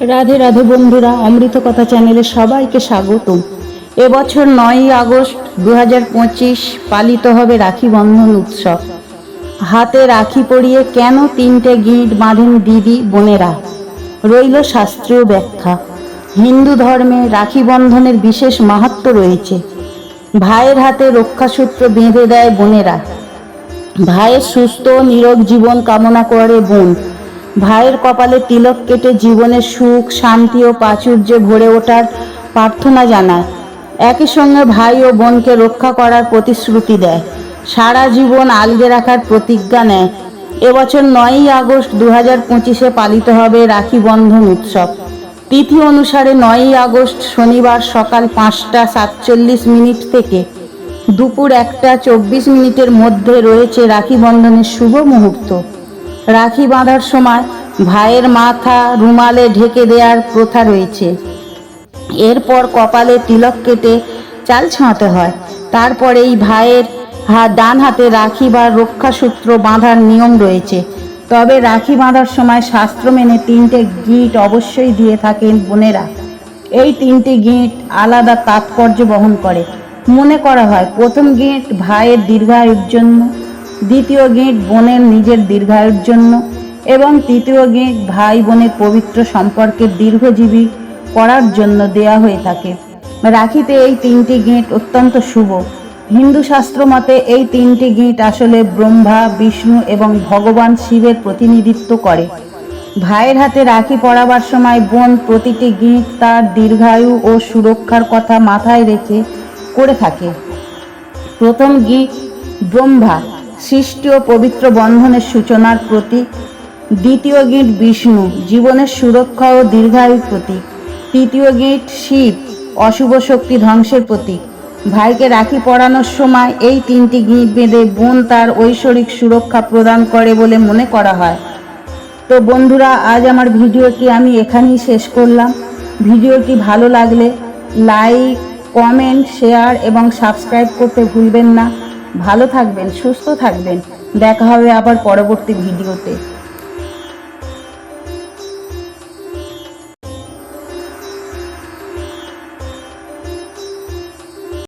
রাধে রাধে বন্ধুরা, অমৃত কথা চ্যানেলে সবাইকে স্বাগতম। এবছর নয়ই আগস্ট দু হাজার পঁচিশ পালিত হবে রাখি বন্ধন উৎসব। হাতে রাখি পরিয়ে কেন তিনটে গিঁট বাঁধেন দিদি, বোনেরা? রইল শাস্ত্রীয় ব্যাখ্যা। হিন্দু ধর্মে রাখি বন্ধনের বিশেষ মাহাত্ম্য রয়েছে। ভাইয়ের হাতে রক্ষাসূত্র বেঁধে দেয় বোনেরা। ভাইয়ের সুস্থ নিরোগ জীবন কামনা করে বোন। ভাইয়ের কপালে তিলক কেটে জীবনের সুখ, শান্তি ও প্রাচুর্য ভরে ওঠার প্রার্থনা জানায়। একই সঙ্গে ভাই ও বোনকে রক্ষা করার প্রতিশ্রুতি দেয়। সারা জীবন আলগে রাখার প্রতিজ্ঞা নেয়। এবছর নয়ই আগস্ট দু হাজার পঁচিশে পালিত হবে রাখি বন্ধন উৎসব। তিথি অনুসারে নয়ই আগস্ট শনিবার সকাল পাঁচটা সাতচল্লিশ মিনিট থেকে দুপুর একটা চব্বিশ মিনিটের মধ্যে রয়েছে রাখি বন্ধনের শুভ মুহূর্ত। রাখি বাঁধার সময় ভাইয়ের মাথা রুমালে ঢেকে দেওয়ার প্রথা রয়েছে। এরপর কপালে তিলক কেটে চাল ছাঁতে হয়। তারপরে এই ভাইয়ের ডান হাতে রাখি বা রক্ষাসূত্র বাঁধার নিয়ম রয়েছে। তবে রাখি বাঁধার সময় শাস্ত্র মেনে তিনটে গিট অবশ্যই দিয়ে থাকেন বোনেরা। এই তিনটি গিঁট আলাদা তাৎপর্য বহন করে। মনে করা হয়, প্রথম গিঁট ভাইয়ের দীর্ঘায়ুর জন্য দ্বিতীয় গিঁট বোনের নিজের দীর্ঘায়ুর জন্য এবং তৃতীয় গিঁট ভাই বোনের পবিত্র সম্পর্কের দীর্ঘজীবী করার জন্য দেয়া হয়ে থাকে। রাখিতে এই তিনটি গিঁট অত্যন্ত শুভ। হিন্দু শাস্ত্র মতে এই তিনটি গিঁট আসলে ব্রহ্মা, বিষ্ণু এবং ভগবান শিবের প্রতিনিধিত্ব করে। ভাইয়ের হাতে রাখি পরাবার সময় বোন প্রতিটি গিঁট তার দীর্ঘায়ু ও সুরক্ষার কথা মাথায় রেখে করে থাকে। প্রথম গীত ব্রহ্মা। সৃষ্টি ও পবিত্র বন্ধনের সূচনার প্রতীক। দ্বিতীয় গীত বিষ্ণু, জীবনের সুরক্ষা ও দীর্ঘায়ুর প্রতীক। তৃতীয় গীত শিব, অশুভ শক্তি ধ্বংসের প্রতীক। ভাইকে রাখি পরানোর সময় এই তিনটি গীত বেঁধে বোন তার ঐশ্বরিক সুরক্ষা প্রদান করে বলে মনে করা হয়। তো বন্ধুরা, আজ আমার ভিডিওটি আমি এখানেই শেষ করলাম। ভিডিওটি ভালো লাগলে লাইক, কমেন্ট, শেয়ার এবং সাবস্ক্রাইব করতে ভুলবেন না। ভালো থাকবেন সুস্থ থাকবেন। দেখা হবে আবার পরবর্তী ভিডিওতে।